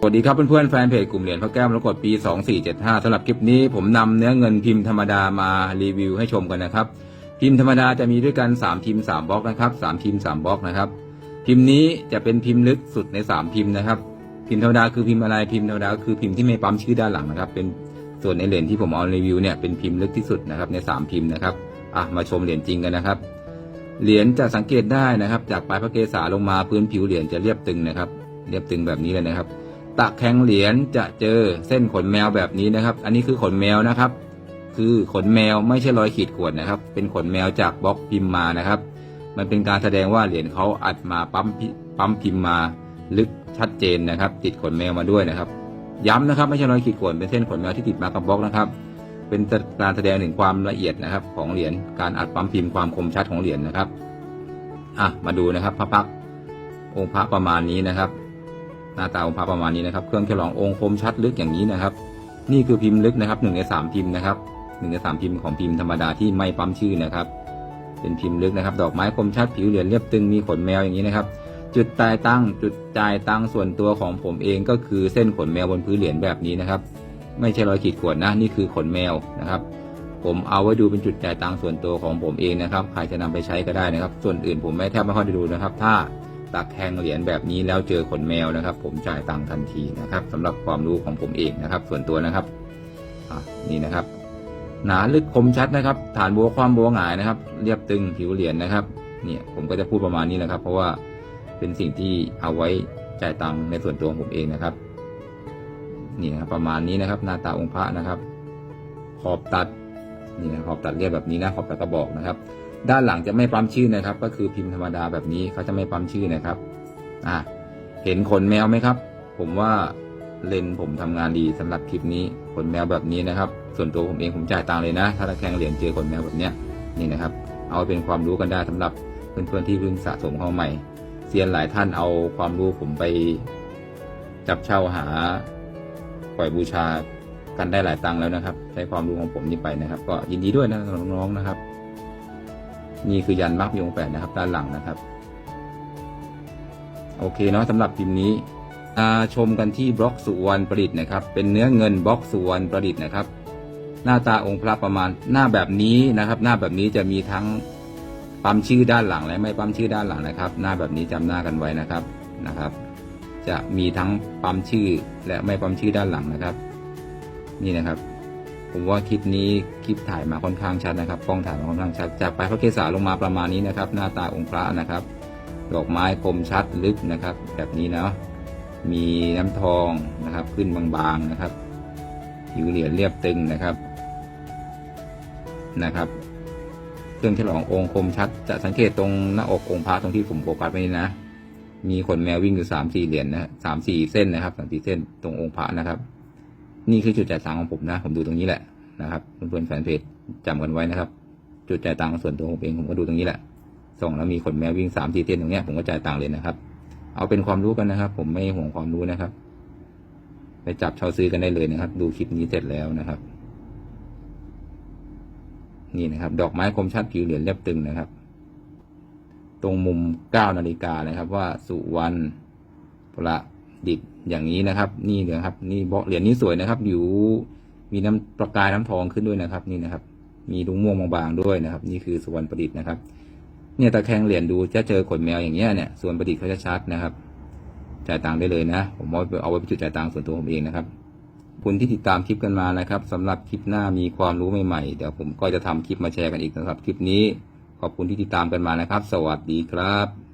สวัสดีครับเพื่อนๆแฟนเพจกลุ่มเหรียญพระแก้วมรกตปี 2475สำหรับคลิปนี้ผมนำเนื้อเงินพิมพ์ธรรมดามารีวิวให้ชมกันนะครับ พิมพ์ธรรมดาจะมีด้วยกัน 3 พิมพ์ 3บล็อกนะครับ 3 พิมพ์ 3บล็อกนะครับ พิมพ์นี้จะเป็นพิมพ์ลึกสุดใน 3 พิมพ์นะครับ พิมพ์ธรรมดาคือพิมพ์อะไรพิมพ์ธรรมดาคือพิมพ์ที่ไม่ปั๊มชื่อด้านหลังนะครับ เป็นส่วนในเหรียญที่ผมเอารีวิวเนี่ยเป็นพิมพ์ลึกที่สุดนะครับใน 3 พิมพ์นะครับอะมาชมเหรียญจริงกันนะครับ เหรียญจะสังเกตได้นะครับ จากปลายพระเกศาลงมาพื้นผิวเหรียญจะเรียบตึงนะครับ เรียบตึงแบบนี้เลยนะครับ ตะแคงเหรียญจะเจอเส้นขนแมวแบบนี้นะครับ อันนี้คือขนแมวนะครับ คือขนแมวไม่ใช่รอยขีดข่วนนะครับ เป็นขนแมวจากบล็อกพิมพ์มานะครับ มันเป็นการแสดงว่าเหรียญเขาอัดมาปั๊มปั๊มพิมพ์มาลึกชัดเจนนะครับ ติดขนแมวมาด้วยนะครับ ย้ำนะครับ ไม่ใช่รอยขีดข่วนเป็นเส้นขนแมวที่ติดมากับบล็อกนะครับ เป็นการแสดงถึงความละเอียดนะครับ ของเหรียญการอัดปั๊มพิมพ์ความคมชัดของเหรียญนะครับอะมาดูนะครับพระพักองค์พระประมาณนี้นะครับ หน้าตาองค์พระประมาณนี้นะครับ เครื่องฉลององค์คมชัดลึกอย่างนี้นะครับ นี่คือพิมพ์ลึกนะครับหนึ่งในสามพิมพ์นะครับหนึ่งในสามพิมพ์ของพิมพ์ธรรมดาที่ไม่ปั๊มชื่อนะครับ เป็นพิมพ์ลึกนะครับ ดอกไม้คมชัดผิวเหรียญเรียบตึงมีขนแมวอย่างนี้นะครับ จุดจ่ายตั้งจุดจ่ายตังส่วนตัวของผมเองก็คือเส้นขนแมวบนพื้นเหรียญแบบนี้นะครับ ไม่ใช่รอยขีดข่วนนะนี่คือขนแมวนะครับ ผมเอาไว้ดูเป็นจุดจ่ายตังส่วนตัวของผมเองนะครับ ใครจะนำไปใช้ก็ได้นะครับ ส่วนอื่นผมไม่แทบไม่ค่อยได้ดูนะครับ ถ้า ตักแทงเหรียญแบบนี้แล้วเจอขนแมวนะครับ ผมจ่ายตังค์ทันทีนะครับสำหรับความรู้ของผมเองนะครับ ส่วนตัวนะครับนี่นะครับ หนาลึกคมชัดนะครับ ฐานบัวความบัวหงายนะครับ เรียบตึงผิวเหรียญนะครับ เนี่ยผมก็จะพูดประมาณนี้นะครับ เพราะว่าเป็นสิ่งที่เอาไว้จ่ายตังค์ในส่วนตัวของผมเองนะครับนี่นะครับประมาณนี้นะครับหน้าตาองค์พระนะครับ ขอบตัดนี่นะขอบตัดเรียบแบบนี้นะขอบตัดกระบอกนะครับ ด้านหลังจะไม่ปั๊มชื่อนะครับ ก็คือพิมพ์ธรรมดาแบบนี้เขาจะไม่ปั๊มชื่อนะครับ อะเห็นขนแมวไหมครับ ผมว่าเลนส์ผมทำงานดีสำหรับคลิปนี้ขนแมวแบบนี้นะครับ ส่วนตัวผมเองผมจ่ายตังเลยนะ ถ้าตะแคงเหรียญเจอขนแมวแบบเนี้ยนี่นะครับ เอาเป็นความรู้กันได้สำหรับเพื่อนๆที่เพิ่งสะสมเข้าใหม่เซียนหลายท่านเอาความรู้ผมไป จับเช่าหาปล่อยบูชากันได้หลายตังค์แล้วนะครับ ใช้ความรู้ของผมนี้ไปนะครับ ก็ยินดีด้วยนะน้องๆนะครับ นี่คือยันมรรคมีองแปดนะครับ ด้านหลังนะครับ โอเคเนาะสำหรับพิมพ์นี้มาชมกันที่บล็อกสุวรรณประดิษฐ์นะครับ เป็นเนื้อเงินบล็อกสุวรรณประดิษฐ์นะครับ หน้าตาองค์พระประมาณหน้าแบบนี้นะครับ หน้าแบบนี้จะมีทั้งปั๊มชื่อด้านหลังและไม่ปั๊มชื่อด้านหลังนะครับ หน้าแบบนี้จำหน้ากันไว้นะครับนะครับ จะมีทั้งปั๊มชื่อและไม่ปั๊มชื่อด้านหลังนะครับ นี่นะครับ ผมว่าคลิปนี้คลิปถ่ายมาค่อนข้างชัดนะครับกล้องถ่ายมาค่อนข้างชัดจากปลายพระเกศาลงมาประมาณนี้นะครับ หน้าตาองค์พระนะครับ ดอกไม้คมชัดลึกนะครับ แบบนี้เนาะมีน้ำทองนะครับ ขึ้นบางๆนะครับผิวเหรียญเรียบตึงนะครับนะครับ เครื่องฉลององค์คมชัด จะสังเกตตรงหน้าอกองค์พระตรงที่ผมโฟกัสไว้นี่นะ มีขนแมววิ่งอยู่สามสี่เหรียญนะสามสี่เส้นนะครับสามสี่เส้นตรงองค์พระนะครับ นี่คือจุดจ่ายตังค์ของผมนะ ผมดูตรงนี้แหละนะครับเพื่อนๆแฟนเพจจำกันไว้นะครับ จุดจ่ายตังค์ส่วนตัวผมเองผมก็ดูตรงนี้แหละส่งแล้วมีขนแมววิ่งสามสี่เส้นตรงเนี้ยผมก็จ่ายตังค์เลยนะครับ เอาเป็นความรู้กันนะครับ ผมไม่ห่วงความรู้นะครับ ไปจับเช่าซื้อกันได้เลยนะครับ ดูคลิปนี้เสร็จแล้วนะครับ นี่นะครับ ดอกไม้คมชัดผิวเหรียญเรียบตึงนะครับ ตรงมุมเก้านาฬิกานะครับ ว่าสุวรรณประ ดิษฐ์อย่างนี้นะครับ นี่นะครับ นี่บล็อกเหรียญนี้สวยนะครับ อยู่มีน้ำประกายน้ำทองขึ้นด้วยนะครับ นี่นะครับ มีดุงม่วงบางๆด้วยนะครับ นี่คือสุวรรณประดิษฐ์นะครับ เนี่ยตะแคงเหรียญดูจะเจอขนแมวอย่างเงี้ยเนี่ยส่วนประดิษฐ์เขาจะชัดนะครับ จ่ายตังค์ได้เลยนะ ผมเอาไปเอาไว้เป็นจุดจ่ายตังค์ส่วนตัวผมเองนะครับคุณที่ติดตามคลิปกันมานะครับสำหรับคลิปหน้ามีความรู้ใหม่ๆเดี๋ยวผมก็จะทำคลิปมาแชร์กันอีกสำหรับ คลิปนี้ขอบคุณที่ติดตามกันมานะครับ สวัสดีครับ